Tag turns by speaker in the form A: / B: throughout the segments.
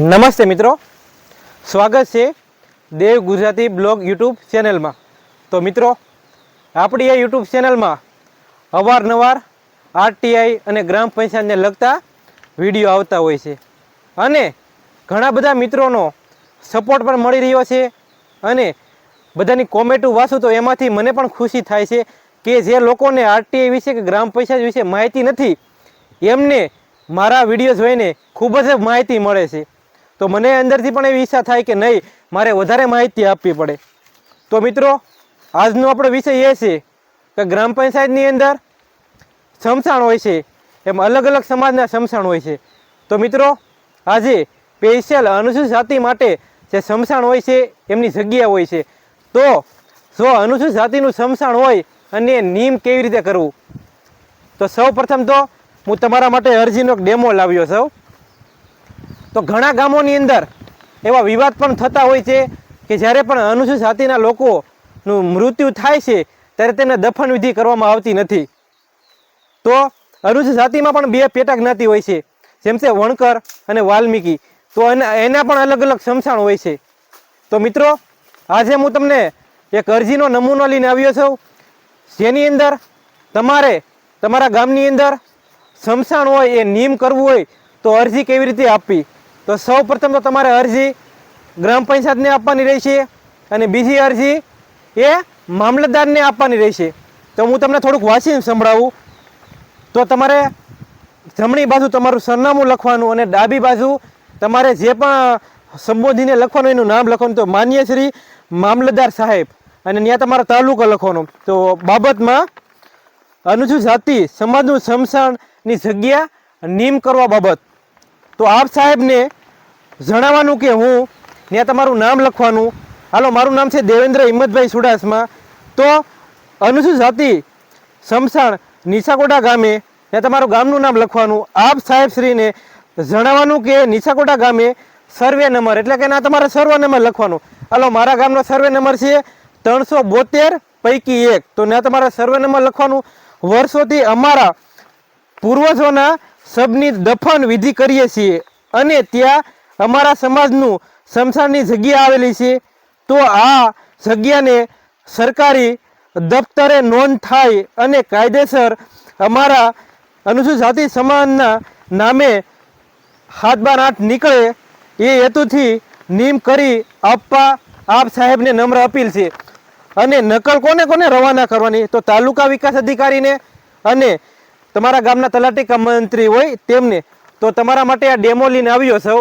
A: નમસ્તે મિત્રો. સ્વાગત છે દેવ ગુજરાતી બ્લોગ યુટ્યુબ ચેનલમાં. તો મિત્રો, આપણી આ યુટ્યુબ ચેનલમાં અવારનવાર આરટીઆઈ અને ગ્રામ પંચાયતને લગતા વીડિયો આવતા હોય છે. અને ઘણા બધા મિત્રોનો સપોર્ટ પણ મળી રહ્યો છે અને બધાની કોમેન્ટો વાંચું તો એમાંથી મને પણ ખુશી થાય છે કે જે લોકોને આરટીઆઈ વિશે કે ગ્રામ પંચાયત વિશે માહિતી નથી, એમને મારા વીડિયો જોઈને ખૂબ જ માહિતી મળે છે. તો મને અંદરથી પણ એવી ઈચ્છા થાય કે નહીં, મારે વધારે માહિતી આપવી પડે. તો મિત્રો, આજનો આપણો વિષય એ છે કે ગ્રામ પંચાયતની અંદર સમસાણ હોય છે, એમ અલગ અલગ સમાજના સમસાણ હોય છે. તો મિત્રો, આજે સ્પેશિયલ અનુસૂચિત જાતિ માટે જે સમસાણ હોય છે, એમની જગ્યા હોય છે. તો જો અનુસૂચિત જાતિનું સમસાણ હોય, અને નિયમ કેવી રીતે કરવું? તો સૌ પ્રથમ તો હું તમારા માટે અરજીનો એક ડેમો લાવ્યો છું. તો ઘણા ગામોની અંદર એવા વિવાદ પણ થતા હોય છે કે જ્યારે પણ અનુસૂચિત જાતિના લોકોનું મૃત્યુ થાય છે, ત્યારે તેમને દફન વિધિ કરવામાં આવતી નથી. તો અનુસૂચિત જાતિમાં પણ બે પેટા જ્ઞાતિ હોય છે, જેમ છે વણકર અને વાલ્મીકી. તો એના એના પણ અલગ અલગ સમસાણ હોય છે. તો મિત્રો, આજે હું તમને એક અરજીનો નમૂનો લઈને આવ્યો છું. જેની અંદર તમારે, તમારા ગામની અંદર સમસાણ હોય, એ નિયમ કરવું હોય, તો અરજી કેવી રીતે આપવી? તો સૌ પ્રથમ તો તમારે અરજી ગ્રામ પંચાયતને આપવાની રહેશે અને બીજી અરજી એ મામલતદારને આપવાની રહેશે. તો હું તમને થોડુંક વાંચીને સંભળાવું. તો તમારે જમણી બાજુ તમારું સરનામું લખવાનું અને ડાબી બાજુ તમારે જે પણ સંબોધીને લખવાનું એનું નામ લખવાનું. તો માન્ય શ્રી મામલતદાર સાહેબ અને ત્યાં તમારો તાલુકો લખવાનો. તો બાબતમાં અનુસૂચિત જાતિ સમાજનું સમસાણની જગ્યા નિમ કરવા બાબત. તો આપ સાહેબને જણાવવાનું કે હું ત્યાં તમારું નામ લખવાનું. હાલો, મારું નામ છે દેવેન્દ્ર હિંમતભાઈ સુડાસમાં. તો અનુસૂચિત જાતિ સમસાણ નિશાકોટા ગામે ત્યાં તમારું ગામનું નામ લખવાનું. આપ સાહેબશ્રીને જણાવવાનું કે નિશાકોટા ગામે સર્વે નંબર, એટલે કે ના તમારે સર્વે નંબર લખવાનો. હાલો, મારા ગામનો સર્વે નંબર છે ત્રણસો બોતેર પૈકી એક. તો ત્યાં તમારે સર્વે નંબર લખવાનું. વર્ષોથી અમારા પૂર્વજોના શબની દફન વિધિ કરીએ છીએ. અને ત્યાં અમારા સમાજનું શમશાનની જગ્યા આવેલી છે, તો આ જગ્યાને સરકારી દફતરે નોંધ થાય અને કાયદેસર અમારા અનુસૂચિત જાતિ સમાજના નામે હાથ બાર આઠ નીકળે એ હેતુથી નિયમ કરી આપવા આપ સાહેબને નમ્ર અપીલ છે. અને નકલ કોને કોને રવાના કરવાની, તો તાલુકા વિકાસ અધિકારીને અને તમારા ગામના તલાટી મંત્રી હોય તેમને. તો તમારા માટે આ ડેમો લઈને આવ્યો સૌ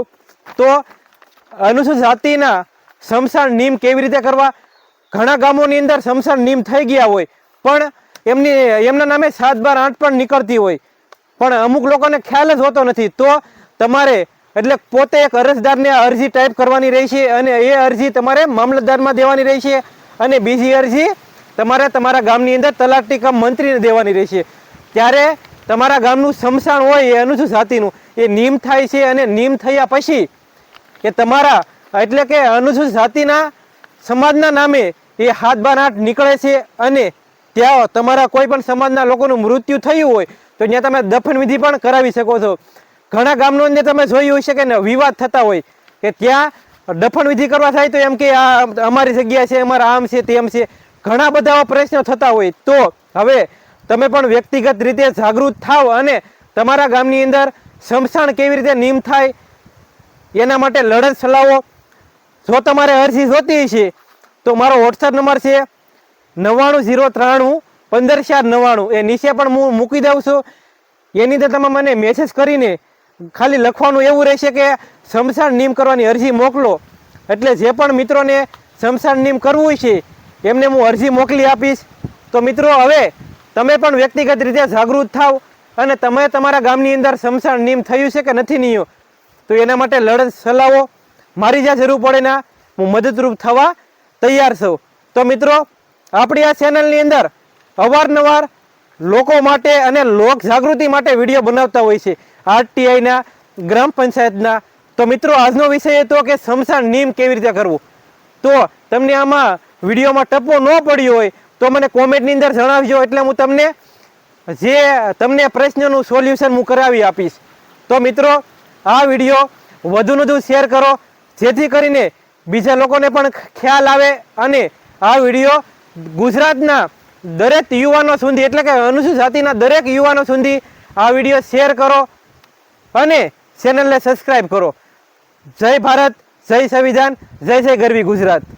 A: તો અનુસૂચિત જાતિના સમસાણ નિયમ કેવી રીતે કરવા? ઘણા ગામોની અંદર સમસાણ નિયમ થઈ ગયા હોય, પણ એમની, એમના નામે સાત બાર આઠ પણ નીકળતી હોય. પણ અમુક લોકોને ખ્યાલ જ હોતો નથી. તો તમારે, એટલે પોતે એક અરજદારને અરજી ટાઈપ કરવાની રહેશે અને એ અરજી તમારે મામલતદારમાં દેવાની રહેશે અને બીજી અરજી તમારે તમારા ગામની અંદર તલાટી કામ મંત્રીને દેવાની રહેશે. ત્યારે તમારા ગામનું સમસાણ હોય એ અનુસૂચિત જાતિનું. એ નિયમ થાય છે અને નિયમ થયા પછી કે તમારા, એટલે કે અનુસૂચિત જાતિના સમાજના નામે એ હાથ આઠ નીકળે છે અને ત્યાં તમારા કોઈ પણ સમાજના લોકોનું મૃત્યુ થયું હોય, તો ત્યાં તમે દફન વિધિ પણ કરાવી શકો છો. ઘણા ગામનો અંદર તમે જોયું હશે કે વિવાદ થતા હોય કે ત્યાં દફન વિધિ કરવા થાય તો એમ કે આ અમારી જગ્યા છે, અમારા આમ છે, તેમ છે. ઘણા બધા પ્રશ્નો થતા હોય. તો હવે તમે પણ વ્યક્તિગત રીતે જાગૃત થાવ અને તમારા ગામની અંદર સમસાણ કેવી રીતે નિયમ થાય એના માટે લડત ચલાવો. જો તમારે અરજી જોતી છે તો મારો વોટ્સઅપ નંબર છે નવ્વાણું ઝીરો ત્રાણું પંદર ચાર નવ્વાણું. એ નીચે પણ હું મૂકી દઉં છું. એની અંદર તમે મને મેસેજ કરીને ખાલી લખવાનું એવું રહેશે કે સમસાણ નિયમ કરવાની અરજી મોકલો. એટલે જે પણ મિત્રોને સમસાણ નિયમ કરવું છે એમને હું અરજી મોકલી આપીશ. તો મિત્રો, હવે તમે પણ વ્યક્તિગત રીતે જાગૃત થાવ અને તમે તમારા ગામની અંદર સમસાણ નિયમ થયું છે કે નથી નિયમ તો એના માટે લડત ચલાવો મારી જ્યાં જરૂર પડે ને હું મદદરૂપ થવા તૈયાર છું. તો મિત્રો, આપણી આ ચેનલની અંદર અવારનવાર લોકો માટે અને લોક જાગૃતિ માટે વીડિયો બનાવતા હોય છે. આરટીઆઈના ગ્રામ પંચાયતના. તો મિત્રો, આજનો વિષય હતો કે સમસાન નિયમ કેવી રીતે કરવું? તો તમને આમાં વિડીયોમાં ટપો ન પડ્યો હોય તો મને કોમેન્ટની અંદર જણાવજો. એટલે હું તમને જે તમને પ્રશ્નનું સોલ્યુશન હું કરાવી આપીશ. તો મિત્રો આ વીડિયો વધુને વધુ શેર કરો. જેથી કરીને બીજા લોકોને પણ ખ્યાલ આવે અને આ વીડિયો ગુજરાતના દરેક યુવાનો સુધી, એટલે કે અનુસૂચિત જાતિના દરેક યુવાનો સુધી આ વીડિયો શેર કરો અને ચેનલને સબસ્ક્રાઈબ કરો. જય ભારત, જય સંવિધાન, જય જય ગરવી ગુજરાત.